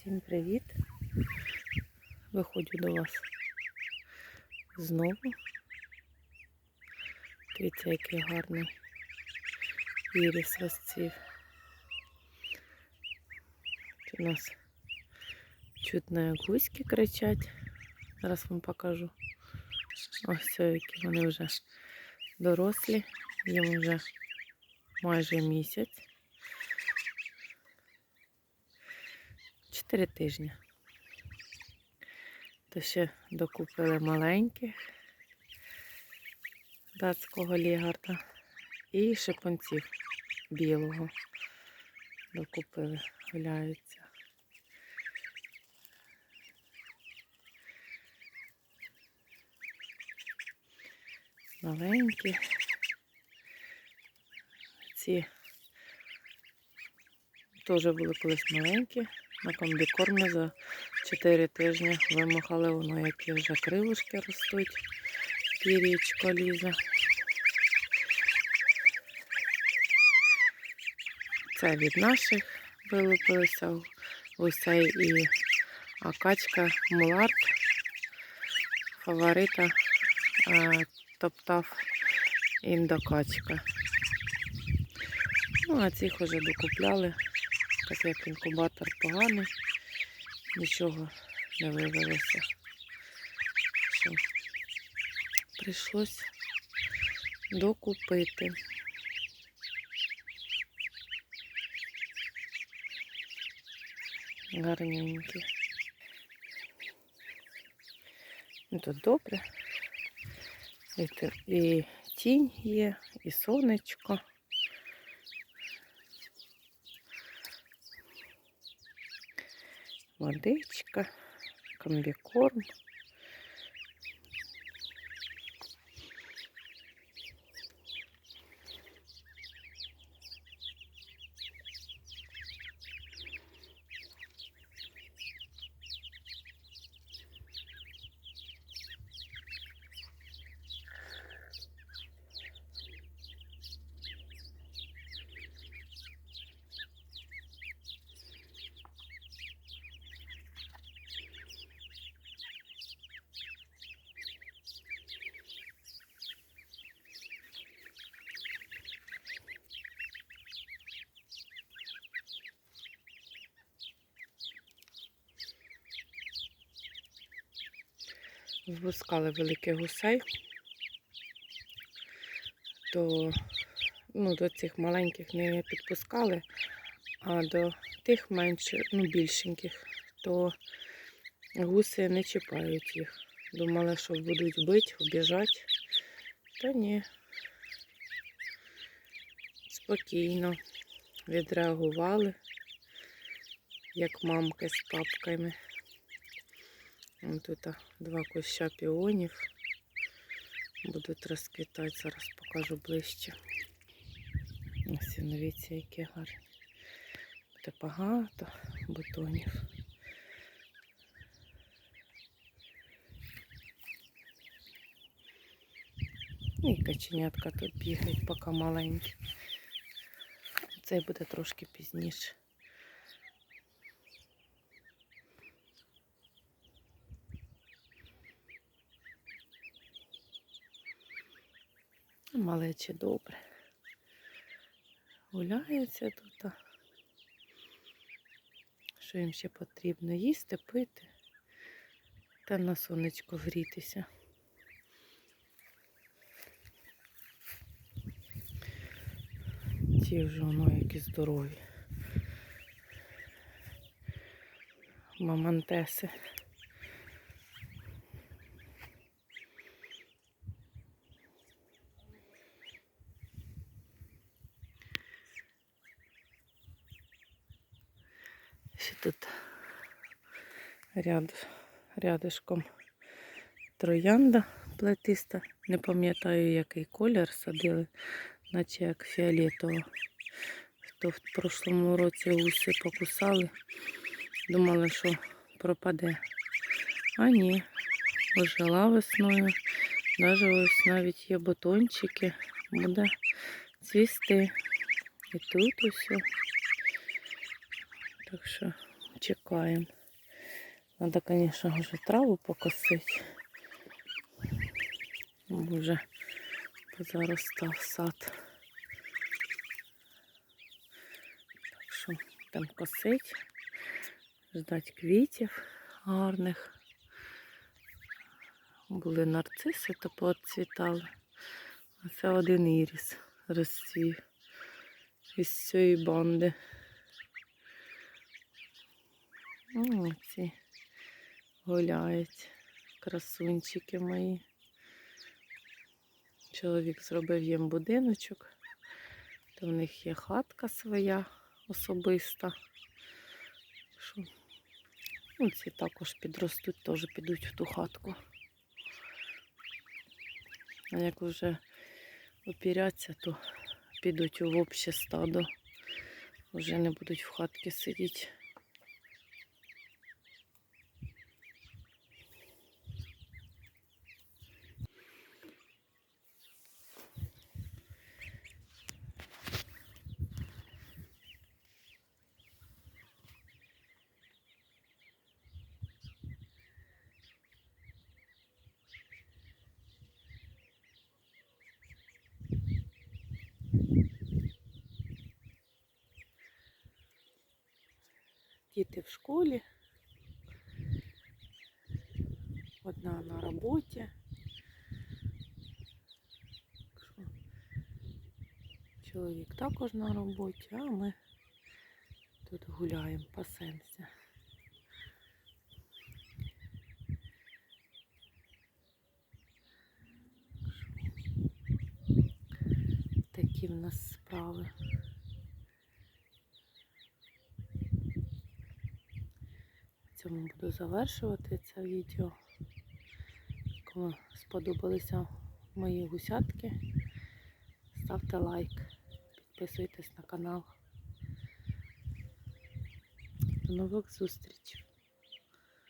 Всім привіт! Виходжу до вас знову. Дивіться, який гарний ірис розцвів. Тут у нас чутно, гуськи кричать. Зараз вам покажу. Ось все, які вони вже дорослі. Їм вже майже місяць. Чотири тижні. То ще докупили маленьких датського лігарда і шипонців білого. Докупили, гуляються. Маленькі. Ці теж були колись маленькі. На комбікормі за 4 тижні вимахали воно, які вже кривушки ростуть. Пірічко лізе. Це від наших вилупилися гусей і а качка мулард фаворита е, топтав індокачка. Ну, а цих вже докупляли, так як інкубатор поганий, нічого не виявилося. Що прийшлось докупити. Гарненькі. Ну, Тут добре. І тінь є, і сонечко. Водичка, комбікорм. Випускали великих гусей, то ну, до цих маленьких не підпускали, а до тих менше, ну, більшеньких, то гуси не чіпають їх. Думали, що будуть бити, обіжати. Та ні. Спокійно відреагували, як мамки з папками. Тут два куща піонів. Будуть розквітати, зараз покажу ближче. Ось дивіться, які гарні. Буде багато бутонів. І каченятка тут бігають, поки маленькі. Цей буде трошки пізніше. Малечі добре. Гуляються тут. Що їм ще потрібно? Їсти, пити та на сонечко грітися. Ті вже воно які здорові. Мамантеси. Тут ряд, рядишком троянда плетиста. Не пам'ятаю, який колір садили, наче як фіолетово. То в прошлому році гуси покусали, думали, що пропаде. А ні, ожила весною. Навіть ось навіть є бутончики, буде цвісти. І тут усе. Так що чекаємо. Треба, звісно, вже траву покосити. Бо Вже позаростав сад. Так що там косить, ждать квітів гарних. Були нарциси, то поцвітали. А це один іріс розцвів із цієї банди. О, ці гуляють красунчики мої. Чоловік зробив їм будиночок, то в них є хатка своя особиста. Що? Ну, ці також підростуть, теж підуть в ту хатку. А як вже опіряться, то підуть у обще стадо. Вже не будуть в хатці сидіти. Діти в школі. Одна на роботі. Чоловік також на роботі, а ми тут гуляємо, пасемося. Такі в нас справи. Цьому буду завершувати це відео. Кому сподобалися мої гусятки, ставте лайк, підписуйтесь на канал. До нових зустрічей!